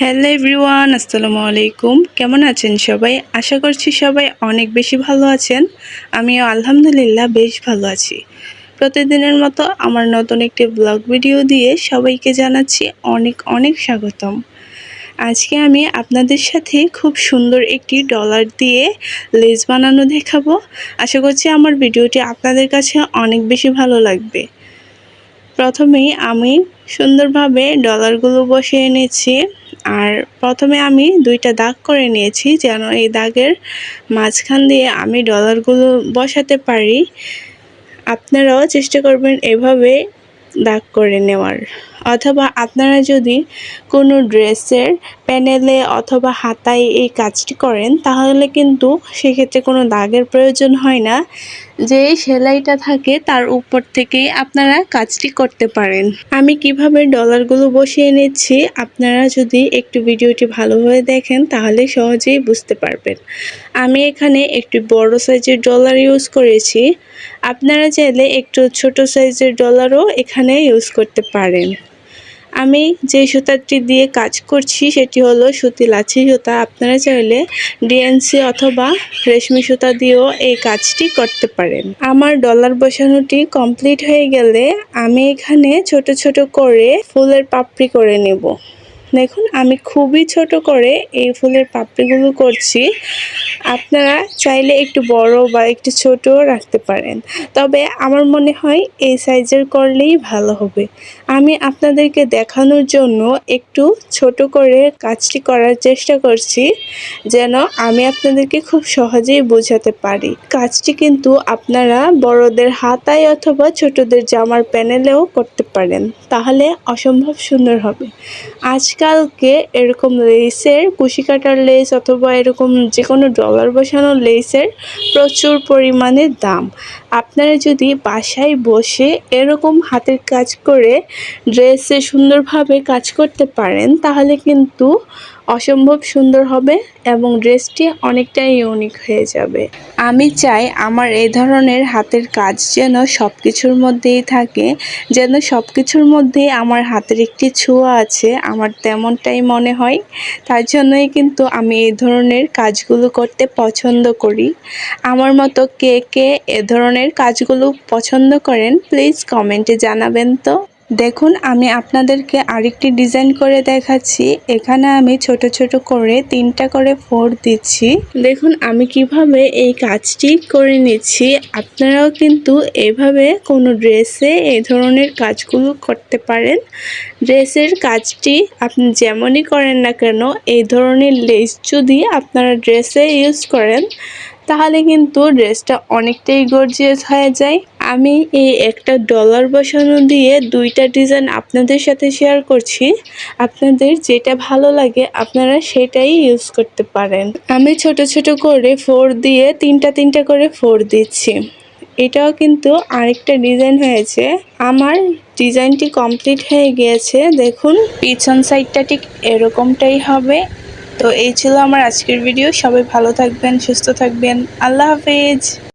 Hello everyone, আসসালামু আলাইকুম। কেমন আছেন সবাই? আশা করছি সবাই অনেক বেশি ভালো আছেন। আমিও আলহামদুলিল্লাহ বেশ ভালো আছি। প্রতিদিনের মতো আমার নতুন একটি ব্লগ ভিডিও দিয়ে সবাইকে জানাচ্ছি অনেক অনেক স্বাগতম। আজকে আমি আপনাদের সাথে খুব সুন্দর একটি ডলার দিয়ে লেজ বানানো দেখাবো। আশা করছি আমার ভিডিওটি আপনাদের কাছে অনেক বেশি ভালো লাগবে। প্রথমেই আমি সুন্দরভাবে ডলারগুলো বসিয়ে নিয়েছি আর প্রথমে আমি দুইটা দাগ করে নিয়েছি যেন এই দাগের মাঝখান দিয়ে আমি ডলারগুলো বসাতে পারি। আপনারাও চেষ্টা করবেন এভাবে দাগ করে নেওয়ার। অথবা আপনারা যদি কোনো ড্রেসের প্যানেলে অথবা হাতায় এই কাজটি করেন, তাহলে কিন্তু সেক্ষেত্রে কোনো দাগের প্রয়োজন হয় না। যে সেলাইটা থাকে তার উপর থেকেই আপনারা কাজটি করতে পারেন। আমি কীভাবে ডলারগুলো বসিয়ে নিচ্ছি, আপনারা যদি একটু ভিডিওটি ভালোভাবে দেখেন তাহলে সহজেই বুঝতে পারবেন। আমি এখানে একটি বড় সাইজের ডলার ইউজ করেছি। আপনারা চাইলে একটু ছোট সাইজের ডলারও এখানে ইউজ করতে পারেন। আমি যে সুতাটি দিয়ে কাজ করছি, সেটি হলো সুতি লাচি সুতা। আপনারা চাইলে ডিএনসি অথবা রেশমি সুতা দিয়েও এই কাজটি করতে পারেন। আমার ডলার বসানোটি কমপ্লিট হয়ে গেলে আমি এখানে ছোট ছোট করে ফুলের পাপড়ি করে নেব। দেখুন, আমি খুবই ছোট করে এই ফুলের পাপড়িগুলো করছি। আপনারা চাইলে একটু বড় বা একটু ছোট রাখতে পারেন। তবে আমার মনে হয় এই সাইজের করলেই ভালো হবে। আমি আপনাদেরকে দেখানোর জন্য একটু ছোট করে কাজটি করার চেষ্টা করছি, যেন আমি আপনাদেরকে খুব সহজেই বোঝাতে পারি। কাজটি কিন্তু আপনারা বড়দের হাতায় অথবা ছোটদের জামার প্যানেলেও করতে পারেন। তাহলে অসম্ভব সুন্দর হবে। আজকালকে এরকম লেসের কুশি কাটার লেস অথবা এরকম যে কোনো ডলার বসানো লেসের প্রচুর পরিমাণে দাম। আপনারা যদি বাসায় বসে এরকম হাতের কাজ করে ড্রেসে সুন্দরভাবে কাজ করতে পারেন, তাহলে কিন্তু অসম্ভব সুন্দর হবে এবং ড্রেসটি অনেকটাই ইউনিক হয়ে যাবে। আমি চাই আমার এই ধরনের হাতের কাজ যেন সব কিছুর মধ্যেই থাকে, যেন সব কিছুর মধ্যেই আমার হাতের একটি ছোঁয়া আছে, আমার তেমনটাই মনে হয়। তার জন্যই কিন্তু আমি এই ধরনের কাজগুলো করতে পছন্দ করি। আমার মতো কে কে এ ধরনের কাজগুলো পছন্দ করেন প্লিজ কমেন্টে জানাবেন তো। দেখুন, আমি আপনাদেরকে আরেকটি ডিজাইন করে দেখাচ্ছি। এখানে আমি ছোট ছোট করে তিনটা করে ফোর দিচ্ছি। দেখুন, আমি কীভাবে এই কাজটি করে নিচ্ছি। আপনারাও কিন্তু এভাবে কোনো ড্রেসে এই ধরনের কাজগুলো করতে পারেন। ড্রেসের কাজটি আপনি যেমনই করেন না কেন, এই ধরনের লেস যদি আপনারা ড্রেসে ইউজ করেন তাহলে কিন্তু ড্রেসটা অনেকটাই গর্জিয়াস হয়ে যায়। আমি এই একটা ডলার বসানো দিয়ে দুইটা ডিজাইন আপনাদের সাথে শেয়ার করছি। আপনাদের যেটা ভালো লাগে আপনারা সেটাই ইউজ করতে পারেন। আমি ছোট ছোট করে ফোর দিয়ে তিনটা তিনটা করে ফোর দিচ্ছি। এটাও কিন্তু আরেকটা ডিজাইন হয়েছে। আমার ডিজাইনটি কমপ্লিট হয়ে গিয়েছে। দেখুন, পিছন সাইডটা ঠিক এরকমটাই হবে। তো এই ছিল আমার আজকের ভিডিও সবাই ভালো থাকবেন সুস্থ থাকবেন। আল্লাহ হাফেজ।